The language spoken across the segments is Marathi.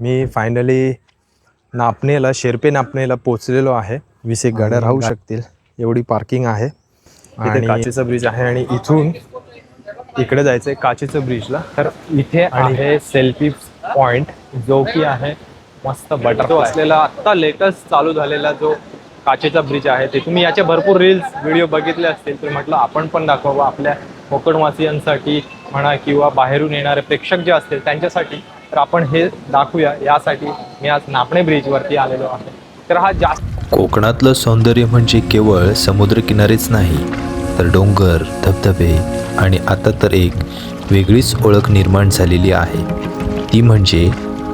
मी फायनली नापणेला शेरपे नापणेला पोचलेलो आहे. वीस एक गाड्या राहू शकतील. एवढी पार्किंग आहे. आणि काचेचा ब्रिज आहे आणि इथून इकडे जायचंय काचेचं ब्रिजला तर इथे आहे सेल्फी पॉइंट जो की आहे मस्त बटर असलेला आत्ता लेटेस्ट चालू झालेला जो काचेचा ब्रिज आहे ते तुम्ही याचे भरपूर रील्स व्हिडिओ बघितले असतील तर म्हटलं आपण पण दाखवावं आपल्या कोकणवासियांसाठी म्हणा किंवा बाहेरून येणारे प्रेक्षक जे असतील त्यांच्यासाठी. तर आपण हे दाखवूया. यासाठी मी आज नापणे ब्रिजवरती आलेलो आहे. तर हा जास्त कोकणातलं सौंदर्य म्हणजे केवळ समुद्रकिनारीच नाही तर डोंगर धबधबे आणि आता तर एक वेगळीच ओळख निर्माण झालेली आहे. ती म्हणजे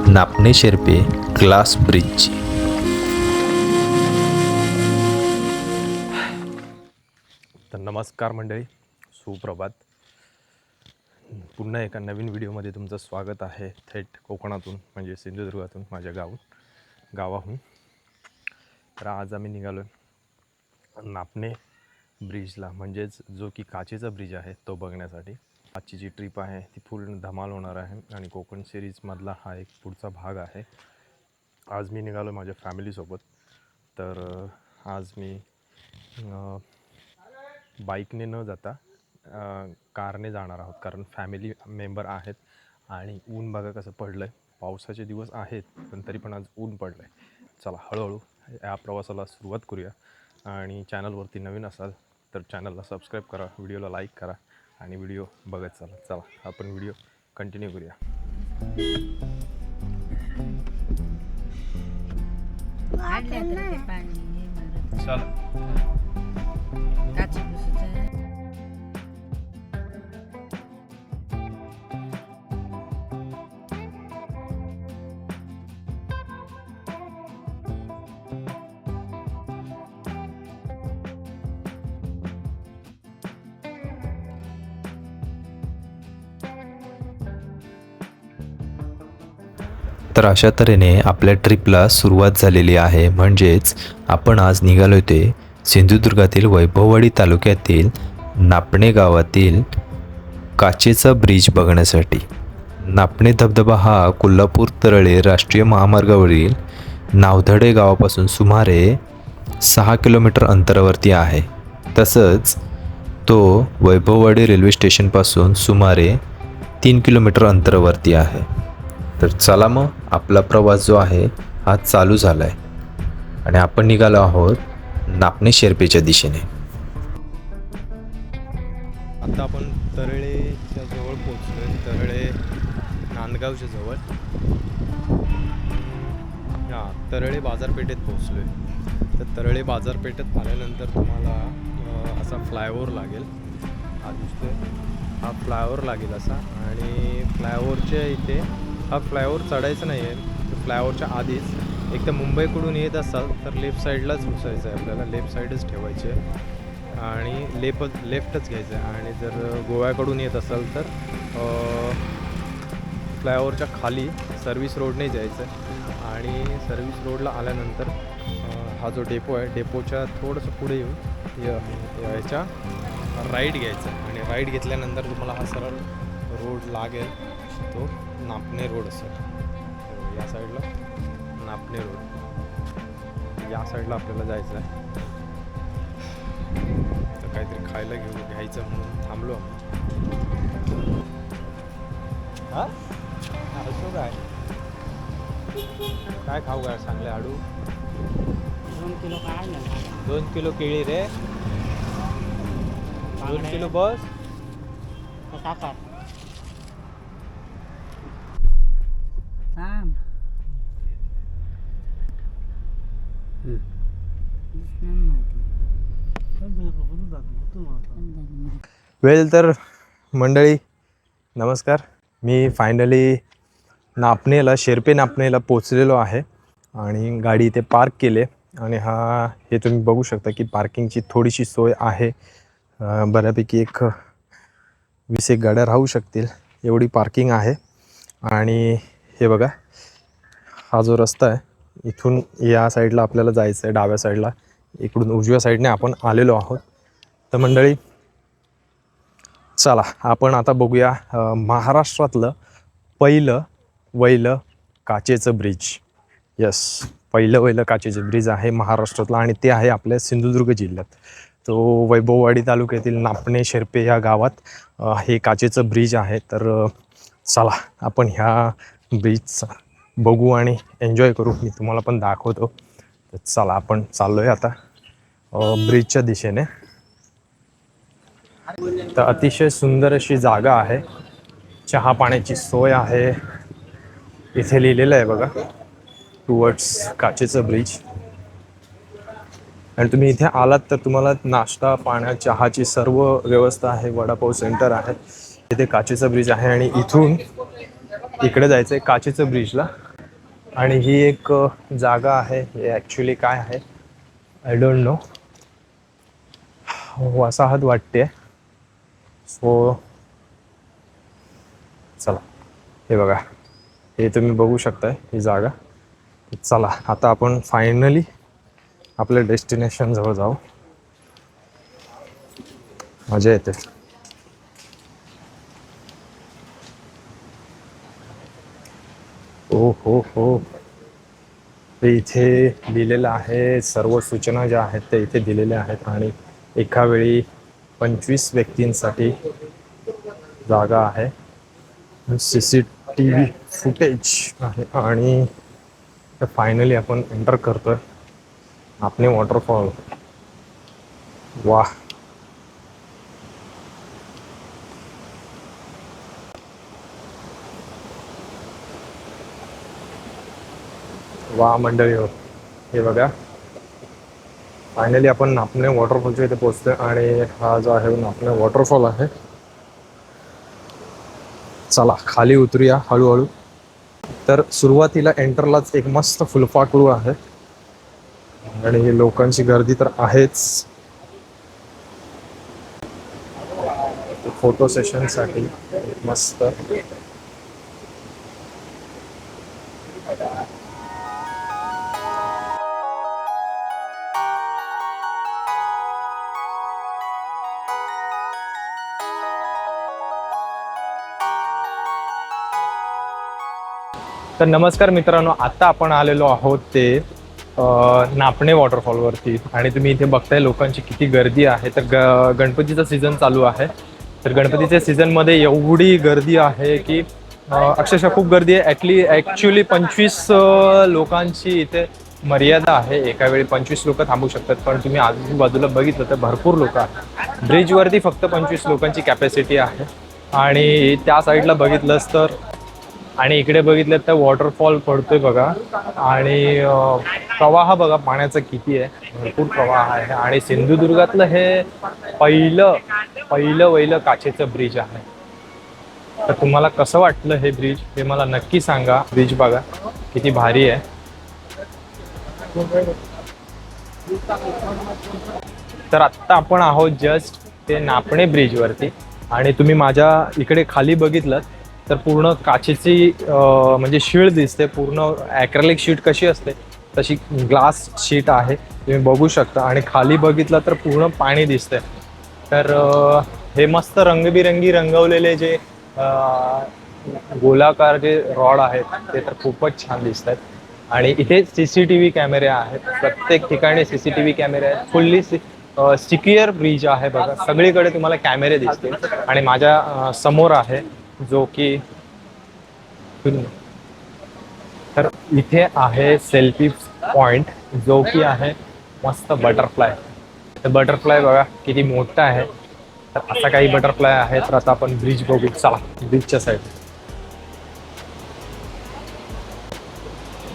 नापणे शेर्पे ग्लास ब्रिजची तर नमस्कार मंडळी सुप्रभात. पुन्हा एका नवीन व्हिडिओमध्ये तुमचं स्वागत आहे थेट कोकणातून म्हणजे सिंधुदुर्गातून माझ्या गावून गावाहून. तर आज आम्ही निघालो नापणे ब्रिजला. म्हणजेच जो की काचेचा ब्रिज आहे तो बघण्यासाठी. आजची जी ट्रिप आहे ती पूर्ण धमाल होणार आहे आणि कोकण सिरीजमधला हा एक पुढचा भाग आहे. आज मी निघालो माझ्या फॅमिलीसोबत तर आज मी बाईकने न जाता कारने जाणार आहोत. कारण फॅमिली मेंबर आहेत आणि ऊन बघा कसं पडलं आहे पावसाचे दिवस आहेत पण तरी पण आज ऊन पडलं आहे चला हळूहळू या प्रवासाला सुरुवात करूया. आणि चॅनलवरती नवीन असाल तर चॅनलला सबस्क्राईब करा व्हिडिओला लाईक करा आणि व्हिडिओ बघत चला. चला आपण व्हिडिओ कंटिन्यू करूया. चला. तर अशा तऱ्हेने आपल्या ट्रिपला सुरुवात झालेली आहे. म्हणजेच आपण आज निघालो ते सिंधुदुर्गातील वैभववाडी तालुक्यातील नापणे गावातील काचेचा ब्रिज बघण्यासाठी. नापणे धबधबा हा कोल्हापूर तरळे राष्ट्रीय महामार्गावरील नावधडे गावापासून सुमारे सहा किलोमीटर अंतरावरती आहे. तसंच तो वैभववाडी रेल्वे स्टेशनपासून सुमारे तीन किलोमीटर अंतरावरती आहे. तर चला मग आपला प्रवास जो आहे हा चालू झाला आहे आणि आपण निघालो आहोत नापणे शेर्पेच्या दिशेने. आता आपण तरळेच्या जवळ पोचलो आहे तरळे नांदगावच्या जवळ. हां तरळे बाजारपेठेत पोचलो आहे तर तरळे बाजारपेठेत आल्यानंतर तुम्हाला असा फ्लायओव्हर लागेल. हा दिसतोय. हा फ्लायओव्हर लागेल असा. आणि फ्लायओव्हरच्या इथे हा फ्लायओव्हर चढायचा नाही आहे. फ्लायओवरच्या फ्लायओव्हरच्या आधीच एक तर मुंबईकडून येत असाल तर लेफ्ट साईडलाच घुसायचं आहे. आपल्याला लेफ्ट साईडच ठेवायची आहे. आणि लेफ लेफ्टच घ्यायचं आहे. आणि जर गोव्याकडून येत असाल तर फ्लायओव्हरच्या खाली सर्व्हिस रोडने जायचं आहे. आणि सर्व्हिस रोडला आल्यानंतर हा जो डेपो आहे डेपोच्या थोडंसं पुढे येऊन य- याच्या राईट घ्यायचा आहे. आणि राईट घेतल्यानंतर तुम्हाला हा सरळ रोड लागेल तो. नापणे रोड असेल या साईडला नापणे रोड. या साईडला आपल्याला जायचं आहे तर काहीतरी खायला घेऊ घ्यायचं म्हणून थांबलो आम्ही. हा? असो काय? काय खाऊ काय सांगले आडू? दोन किलो ना दोन किलो केळी रे. दोन किलो बस. साखर थांब वेल तर मंडळी नमस्कार. मी फायनली नापणेला शेरपे नापणेला पोचलेलो आहे आणि गाडी इथे पार्क केले आणि हा हे तुम्ही बघू शकता की पार्किंगची थोडीशी सोय आहे. बऱ्यापैकी एक वीस एक गाड्या राहू शकतील एवढी पार्किंग आहे. आणि हे बघा हा जो रस्ता आहे इथून या साईडला आपल्याला जायचं आहे डाव्या साईडला इकडून उजव्या साईडने आपण आलेलो आहोत. तर मंडळी चला आपण आता बघूया महाराष्ट्रातलं पहिलं वैलं काचेचं ब्रिज. यस पहिलं वैलं काचेचं ब्रिज आहे महाराष्ट्रातलं आणि ते आहे आपल्या सिंधुदुर्ग जिल्ह्यात. तो वैभववाडी तालुक्यातील नापणे शेरपे या गावात हे काचेचं ब्रिज आहे. तर चला आपण ह्या ब्रिजचा बघू आणि एन्जॉय करू. मी तुम्हाला पण दाखवतो. तर चला आपण चाललो आहे आता ब्रिजच्या दिशेने. तर अतिशय सुंदर अशी जागा आहे. चहा पाण्याची सोय आहे. इथे लिहिलेलं आहे बघा. टुवर्ड्स काचेचं ब्रिज आणि तुम्ही इथे आलात तर तुम्हाला नाश्ता पाण्या चहाची सर्व व्यवस्था आहे. वडापाव सेंटर आहे. इथे काचेचं ब्रिज आहे आणि इथून इकडे जायचं आहे काचेचं ब्रिजला आणि ही एक जागा आहे. हे ॲक्च्युली काय आहे? आय डोंट नो वसाहत वाटते. सो चला. हे बघा. हे तुम्ही बघू शकताय ही जागा. चला आता आपण फायनली आपल्या डेस्टिनेशन जवळ जाऊ. मजा येते. ओ हो हो. ते इथे दिलेलं आहे सर्व सूचना ज्या आहेत ते इथे दिलेल्या आहेत. आणि एका वेळी पंचवीस व्यक्तींसाठी जागा आहे. C C T V footage आहे आणि फायनली आपण एंटर करतोय. आपले वॉटरफॉल वा वा मंडळी हो. हे बघा. फायनली आपण नापणे वॉटरफॉलच्या इथे पोचतोय आणि हा जो आहे नापणे वॉटरफॉल आहे. चला खाली उतरूया हळूहळू. तर सुरुवातीला एंटरलाच एक मस्त फुलपाखरू आहे. आणि लोकांची गर्दी तर आहेच. फोटो सेशनसाठी मस्त. तर नमस्कार मित्रांनो आता आपण आलेलो आहोत ते नापणे वॉटरफॉलवरती. आणि तुम्ही इथे बघताय लोकांची किती गर्दी आहे. तर ग गणपतीचा सीझन चालू आहे. तर गणपतीच्या सीझनमध्ये एवढी गर्दी आहे की अक्षरशः खूप गर्दी आहे. ॲटली ॲक्च्युली पंचवीस लोकांची इथे मर्यादा आहे. एका वेळी पंचवीस लोक थांबू शकतात. पण तुम्ही आजूबाजूला बघितलं तर भरपूर लोक आहेत. ब्रिजवरती फक्त पंचवीस लोकांची कॅपॅसिटी आहे. आणि त्या साईडला बघितलंच तर आणि इकडे बघितलं तर वॉटरफॉल पडतोय बघा. आणि प्रवाह बघा पाण्याचा किती आहे. भरपूर प्रवाह आहे. आणि सिंधुदुर्गातलं हे पहिलं पहिलं वहिलं काचेचं ब्रिज आहे. तर तुम्हाला कसं वाटलं हे ब्रिज हे मला नक्की सांगा. ब्रिज बघा किती भारी आहे. तर आत्ता आपण आहोत जस्ट ते नापणे ब्रिजवरती आणि तुम्ही माझ्या इकडे खाली बघितलं तर पूर्ण काचेची म्हणजे शीळ दिसते पूर्ण ॲक्रेलिक शीट कशी असते तशी ग्लास शीट आहे तुम्ही बघू शकता. आणि खाली बघितलं तर पूर्ण पाणी दिसतंय. तर हे मस्त रंगबिरंगी रंगवलेले जे गोलाकार जे रॉड आहेत ते तर खूपच छान दिसत आहेत आणि इथे सी सी टी व्ही कॅमेरे आहेत. प्रत्येक ठिकाणी सी सी टी व्ही कॅमेरे आहेत. फुल्ली सिक्युअर ब्रिज आहे बघा. सगळीकडे तुम्हाला कॅमेरे दिसतील. आणि माझ्यासमोर आहे जो की तर इथे आहे सेल्फी पॉइंट जो की आहे मस्त बटरफ्लाय तर बटरफ्लाय बघा किती मोठा आहे. तर असा काही बटरफ्लाय आहे तर आता आपण ब्रिज बघू. चला ब्रिजच्या साईड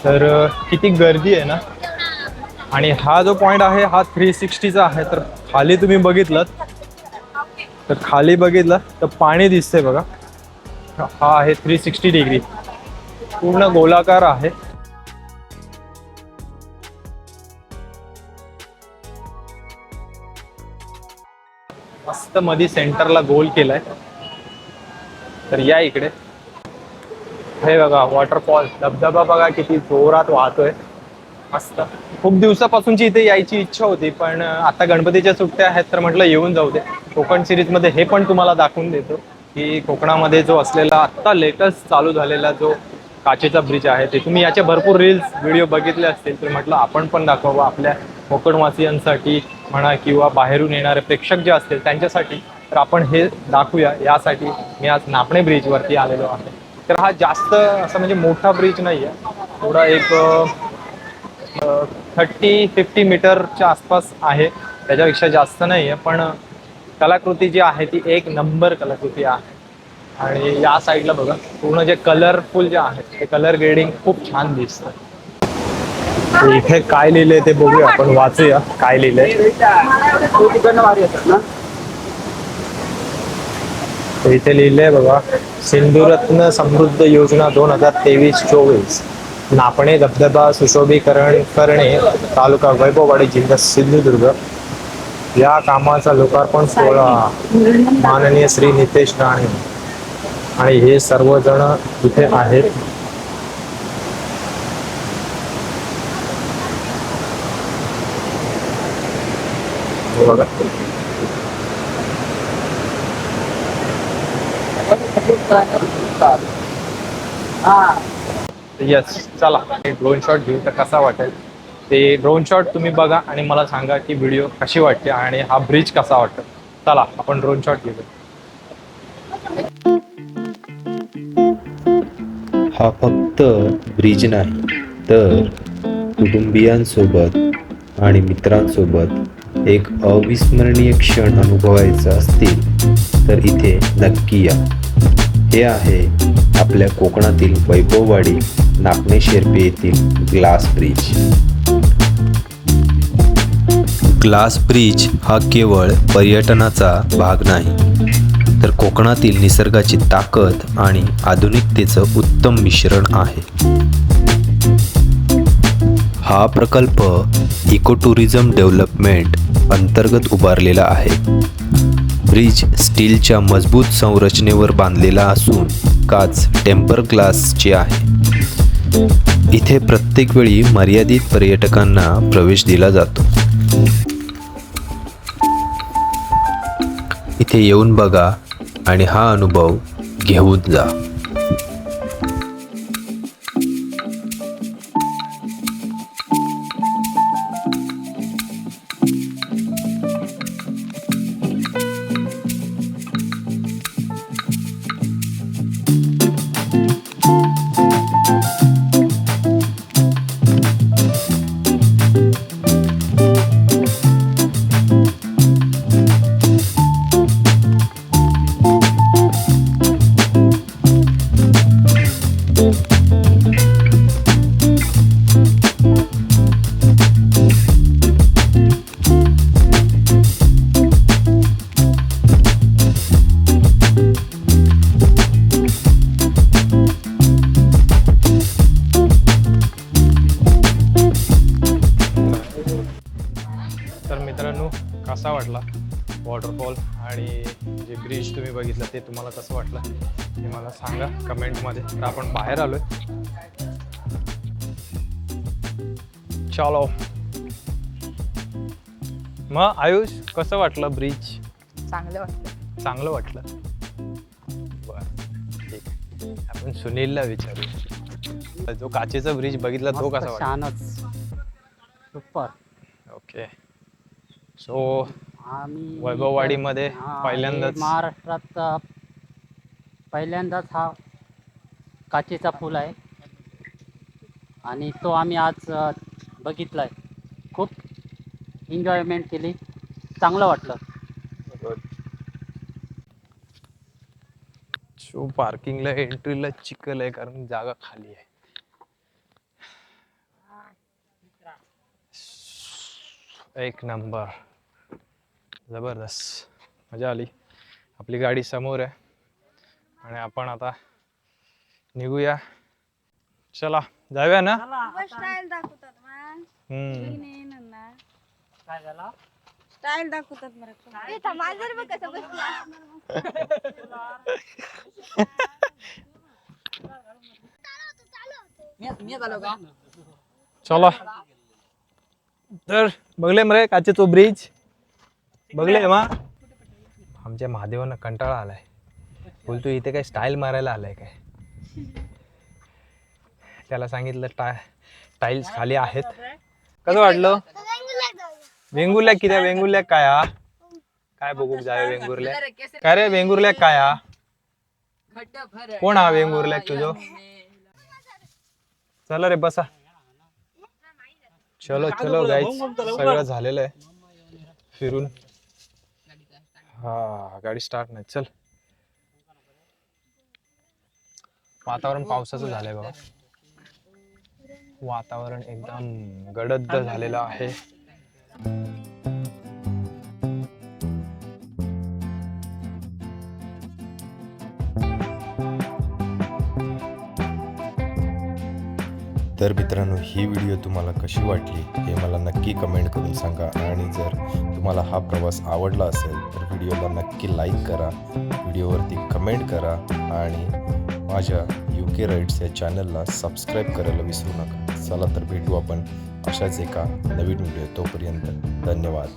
तर किती गर्दी आहे ना? आणि हा जो पॉइंट आहे हा थ्री सिक्स्टीचा आहे. तर खाली तुम्ही बघितलं तर खाली बघितलं तर पाणी दिसतंय बघा. हा आहे थ्री सिक्स्टी डिग्री पूर्ण गोलाकार आहे. मस्त मध्ये सेंटरला गोल केलाय. तर या इकडे. हे बघा वॉटरफॉल धबधबा बघा किती जोरात वाहतोय. मस्त. खूप दिवसापासूनची इथे यायची इच्छा होती पण आता गणपतीच्या सुट्ट्या आहेत तर म्हटलं येऊन जाऊ दे. कोकण सिरीजमध्ये हे पण तुम्हाला दाखवून देतो. की कोकणामध्ये जो असलेला आत्ता लेटेस्ट चालू झालेला जो काचेचा ब्रिज आहे ते तुम्ही याचे भरपूर रील्स व्हिडिओ बघितले असतील तर म्हटलं आपण पण दाखवावं आपल्या कोकणवासियांसाठी म्हणा किंवा बाहेरून येणारे प्रेक्षक जे असतील त्यांच्यासाठी. तर आपण हे दाखवूया. यासाठी मी आज नापणे ब्रिजवरती आलेलो आहे. तर हा जास्त असं म्हणजे मोठा ब्रिज नाही आहे थोडा एक थर्टी फिफ्टी मीटरच्या आसपास आहे. त्याच्यापेक्षा जास्त नाही आहे पण कलाकृती जी आहे ती एक नंबर कलाकृती आहे. आणि या साईडला बघा पूर्ण जे कलरफुल जे आहे ते कलर ग्रेडिंग खूप छान दिसतं. इथे काय लिहिलंय ते बघूया आपण वाचूया काय लिहिलंय. इथे लिहिलंय बघा सिंधुरत्न समृद्ध योजना दोन हजार तेवीस चोवीस. नापणे धबधबा सुशोभीकरण करणे तालुका वैभववाडी जिल्हा सिंधुदुर्ग. या कामाचा लोकार्पण सोहळा माननीय श्री नितेश राणे. आणि हे सर्वजण इथे आहेत. येस चला. ड्रोन शॉट घेऊ तर कसा वाटेल? ते ड्रोन शॉट तुम्ही बघा आणि मला सांगा की व्हिडिओ कशी वाटते आणि हा ब्रिज कसा वाटतो. चला आपण ड्रोन शॉट घेऊ हा फक्त ब्रिज नाही तर कुटुंबियांसोबत आणि मित्रांसोबत एक अविस्मरणीय क्षण अनुभवायचा असतील तर इथे नक्की या. हे आहे आपल्या कोकणातील वैभववाडी नापणे शेर्पे येथील ग्लास ब्रिज ग्लास ब्रिज हा केवळ पर्यटनाचा भाग नाही तर कोकणातील निसर्गाची ताकद आणि आधुनिकतेचं उत्तम मिश्रण आहे. हा प्रकल्प इको टुरिझम डेव्हलपमेंट अंतर्गत उभारलेला आहे. ब्रिज स्टीलच्या मजबूत संरचनेवर बांधलेला असून काच टेम्पर ग्लासची आहे. इथे प्रत्येक वेळी मर्यादित पर्यटकांना प्रवेश दिला जातो. इथे येऊन बघा आणि हा अनुभव घेऊन जा. कमेंटमध्ये. तर आपण बाहेर आलोय. चलो. मग आयुष कसं वाटलं ब्रिज? चांगलं वाटतं चांगलं वाटलं? बरं. ठीक आहे. आपण सुनीलला विचारू. जो काचेचा ब्रिज बघितला तो मस्त, कसा वाटला? छानच. Super okay. सो आम्ही वैभववाडीमध्ये हा, पहिल्यांदाच- महाराष्ट्रात अ, पहिल्यांदाच हा काचेचा फूल आहे. आणि तो आम्ही आज बघितला आहे खूप एन्जॉयमेंट केली. चांगलं वाटलं. शो पार्किंगला एंट्रीला चिखल आहे कारण जागा खाली आहे. एक नंबर. जबरदस्त. मजा आली. आपली गाडी समोर आहे. आणि आपण आता निघूया. चला जाऊया ना? स्टाईल दाखवतात मग हम्म. नाही ना काय झाला? स्टाईल दाखवतात मला माझं बघ कसं चला. तर बघले मरे काचेचो ब्रिज बघले मा? आमच्या महादेवांना कंटाळा आलाय. बोलतो इथे काय स्टाईल मारायला आलाय काय? त्याला सांगितलं टा टाईल्स खाली आहेत. कसं वाटलं वेंगुर्ल्या किती वेंगुर्ल्या काय हा काय बघू जाय वेंगुर्ल्या. काय रे वेंगुर्ल्या काय हा कोण हा वेंगुर्ल्या तुझं? चला रे बसा. चलो चलो गाईच सगळं झालेलं आहे. फिरून. हा गाडी स्टार्ट नाही. चल. वातावरण पावसाचं झालंय बघा. वातावरण एकदम गडद झालेलं आहे. तर मित्रांनो ही व्हिडिओ तुम्हाला कशी वाटली हे मला नक्की कमेंट करून सांगा. आणि जर तुम्हाला हा प्रवास आवडला असेल तर व्हिडिओला नक्की लाईक करा व्हिडिओवरती कमेंट करा आणि माझ्या यू के राईट्स या चॅनलला सबस्क्राईब करायला विसरू नका. चला तर भेटू आपण अशाच एका नवीन व्हिडिओ तोपर्यंत. धन्यवाद.